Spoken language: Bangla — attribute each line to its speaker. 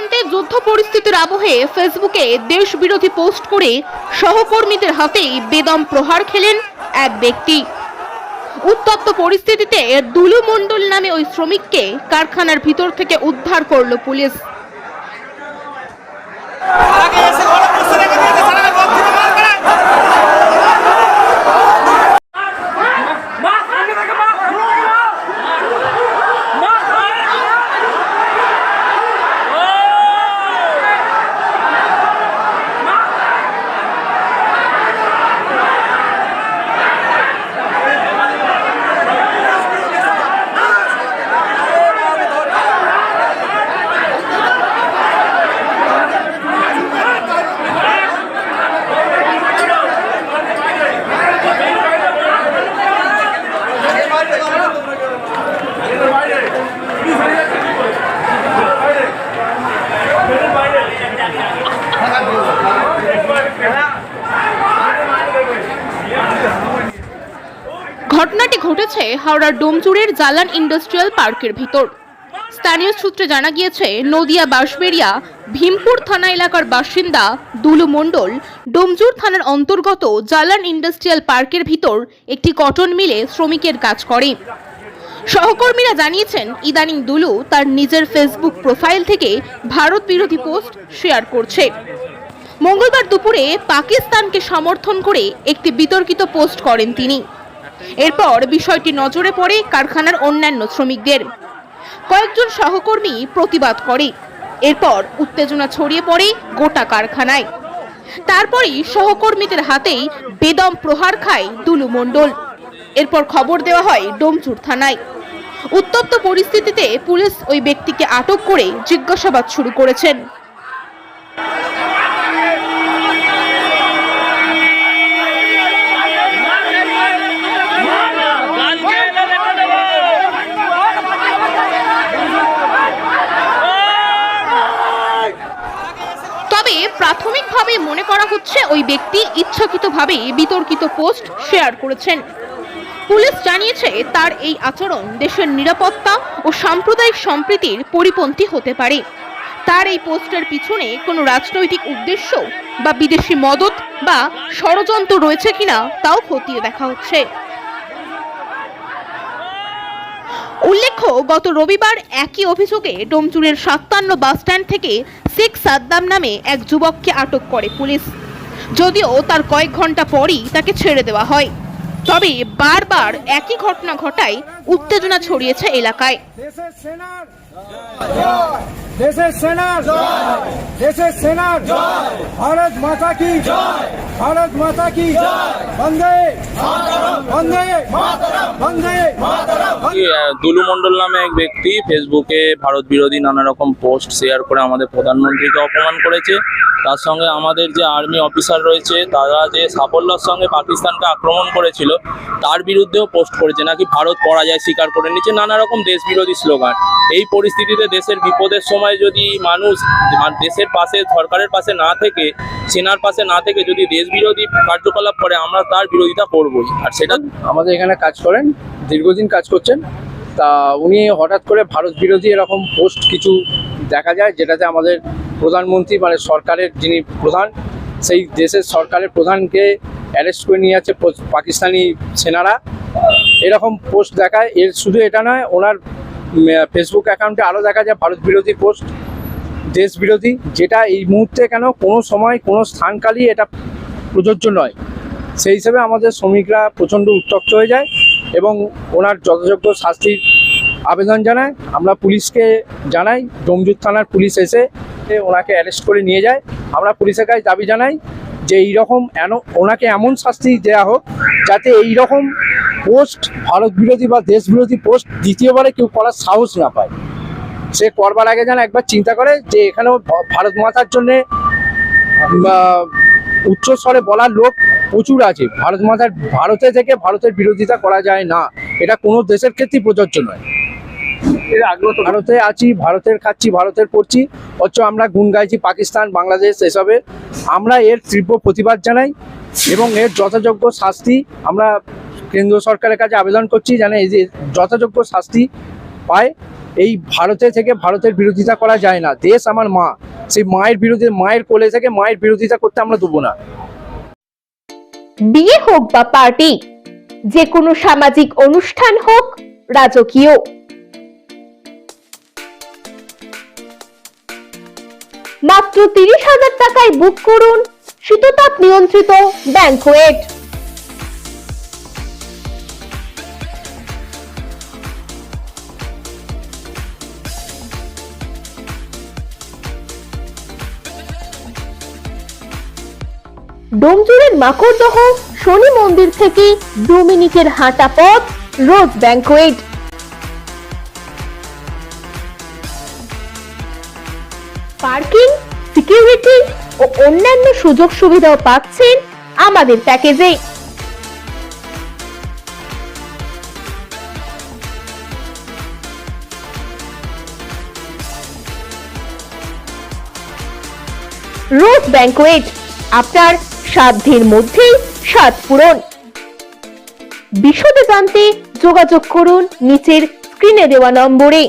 Speaker 1: সীমান্তে যুদ্ধ পরিস্থিতির আবহে ফেসবুকে দেশ বিরোধী পোস্ট করে সহকর্মীদের হাতেই বেদম প্রহার খেলেন এক ব্যক্তি। উত্তপ্ত পরিস্থিতিতে দুলু মণ্ডল নামে ওই শ্রমিককে কারখানার ভিতর থেকে উদ্ধার করল পুলিশ
Speaker 2: আগে এসে ঘরে বসে রেখে দিয়েছে সারা রাত রোদ থেকে মার খায়। মা সামনে থেকে মা মা
Speaker 1: ঘটনাটি ঘটেছে হাওড়ার ডোমচুরের জালান ইন্ডাস্ট্রিয়াল পার্কের ভিতর। স্থানীয় সূত্রে জানা গিয়েছে, নদিয়া বাঁশবেড়িয়া, ভীমপুর থানা এলাকার বাসিন্দা দুলু মণ্ডল ডোমজুর থানার অন্তর্গত জালান ইন্ডাস্ট্রিয়াল পার্কের ভিতর একটি কটন মিলে শ্রমিকের কাজ করে। সহকর্মীরা জানিয়েছেন, ইদানিং দুলু তার নিজের ফেসবুক প্রোফাইল থেকে ভারত বিরোধী পোস্ট শেয়ার করছে। মঙ্গলবার দুপুরে পাকিস্তানকে সমর্থন করে একটি বিতর্কিত পোস্ট করেন তিনি। এরপর বিষয়টি নজরে পড়ে কারখানার অন্যান্য শ্রমিকদের। কয়েকজন সহকর্মী প্রতিবাদ করে। এরপর উত্তেজনা ছড়িয়ে পড়ে গোটা কারখানায়। তারপরই সহকর্মীদের হাতেই বেদম প্রহার খায় দুলু মণ্ডল। এরপর খবর দেওয়া হয় ডোমচুর থানায়। উত্তপ্ত পরিস্থিতিতে পুলিশ ওই ব্যক্তিকে আটক করে জিজ্ঞাসাবাদ শুরু করেছেন। মনে করা হচ্ছে ওই ব্যক্তি ইচ্ছাকৃতভাবে বিতর্কিত পোস্ট শেয়ার করেছেন। পুলিশ জানিয়েছে, তার এই আচরণ দেশের নিরাপত্তা ও সাম্প্রদায়িক সম্প্রীতির পরিপন্থী হতে পারে। তার এই পোস্টের পিছনে কোনো রাজনৈতিক উদ্দেশ্য বা বিদেশি মদত বা ষড়যন্ত্র রয়েছে কিনা তাও খতিয়ে দেখা হচ্ছে। উল্লেখ্য, গত রবিবার একই অভিযোগে ডোমচুরের সাতান্ন বাসস্ট্যান্ড থেকে শেখ সাদ্দাম নামে এক যুবককে আটক করে পুলিশ। যদিও তার কয়েক ঘণ্টা পরই তাকে ছেড়ে দেওয়া হয়। তবে বারবার একই ঘটনা ঘটায় উত্তেজনা ছড়িয়েছে এলাকায়।
Speaker 3: দেশের সেনার দেশের সেনার ভারত মাতা কি? ভারত মাতা কি?
Speaker 4: দুলু মণ্ডল নামে এক ব্যক্তি ফেসবুকে ভারত বিরোধী নানা রকম পোস্ট শেয়ার করে আমাদের প্রধানমন্ত্রীকে অপমান করেছে। তার সঙ্গে আমাদের যে আর্মি অফিসার রয়েছে, তারা যে সাফল্যের সঙ্গে পাকিস্তানকে আক্রমণ করেছিল, তার বিরুদ্ধেও পোস্ট করেছে। নাকি ভারত পরাজয় স্বীকার করে নিচ্ছে? নানা রকম দেশ বিরোধী স্লোগান। এই পরিস্থিতিতে দেশের বিপদের সময় যদি মানুষ মা- দেশের পাশে, সরকারের পাশে না থেকে, সেনার পাশে না থেকে যদি দেশ বিরোধী কার্যকলাপ করে, আমরা তার বিরোধিতা করবই। আর সেটা
Speaker 5: আমাদের এখানে কাজ করেন, দীর্ঘদিন কাজ করছেন। তা উনি হঠাৎ করে ভারত বিরোধী এরকম পোস্ট কিছু দেখা যায়, যেটাতে আমাদের প্রধানমন্ত্রী মানে সরকারের যিনি প্রধান, সেই দেশের সরকারের প্রধানকে অ্যারেস্ট করে নিয়ে যাচ্ছে পাকিস্তানি সেনারা। এরকম পোস্ট দেখায়, এর শুধু এটা নয়, ওনার ফেসবুক অ্যাকাউন্টে আরও দেখা যায় ভারত বিরোধী পোস্ট দেশ বিরোধী, যেটা এই মুহূর্তে কেন কোনো সময় কোনো স্থানকালই এটা প্রযোজ্য নয়। সেই হিসেবে আমাদের শ্রমিকরা প্রচণ্ড উত্তপ্ত হয়ে যায় এবং ওনার যথাযোগ্য শাস্তির আবেদন জানায়। আমরা পুলিশকে জানাই, ডোমজুর থানার পুলিশ এসে ওনাকে অ্যারেস্ট করে নিয়ে যায়। আমরা পুলিশের কাছে দাবি জানাই যে এইরকম ওনাকে এমন শাস্তি দেওয়া হোক যাতে এই রকম পোস্ট, ভারত বিরোধী বা দেশ বিরোধী পোস্ট, দ্বিতীয়বারে কেউ করার সাহস না পায়। সে করবার আগে যেন একবার চিন্তা করে যে এখানেও ভারত মাতার জন্যে উচ্চ স্বরে বলার লোক প্রচুর আছে। ভারত মাতার, ভারতে থেকে ভারতের বিরোধিতা করা যায় না। এটা কোনো দেশের ক্ষেত্রেই প্রযোজ্য নয়। ভারতে আছি ভারতের খাচ্ছি ভারতের পড়ছি। অথচ আমরা গুণ গাইছি পাকিস্তান বাংলাদেশ এসবে। আমরা এর তীব্র প্রতিবাদ জানাই এবং এর যথাযোগ্য শাস্তি আমরা কেন্দ্র সরকারের কাছে আবেদন করছি যেন এই যে যথাযোগ্য শাস্তি পায়। এই ভারতে থেকে ভারতের বিরোধিতা করা যায় না। দেশ আমার মা। সেই মায়ের বিরোধী মায়ের কোলে থেকে মায়ের বিরোধিতা করতে আমরা দেবো না।
Speaker 6: বিয়ে হোক বা পার্টি যে কোনো সামাজিক অনুষ্ঠান হোক রাজকীয়। মাত্র তিরিশ হাজার টাকায় বুক করুন। শীততাপ নিয়ন্ত্রিত ব্যাংকোয়েট ডোমজুড়ের মাকড়দহ শনি মন্দির থেকে দু মিনিটের হাঁটা পথ রোজ ব্যাংকোয়েট পার্কিং, সিকিউরিটি ও অন্যান্য সুযোগ সুবিধাও পাচ্ছেন আমাদের প্যাকেজে। রোজ ব্যাংকোয়েট, আপনার সাধ্যের মধ্যেই স্বাদ পূরণ। বিশদে জানতে যোগাযোগ করুন নিচের স্ক্রিনে দেওয়া নম্বরে।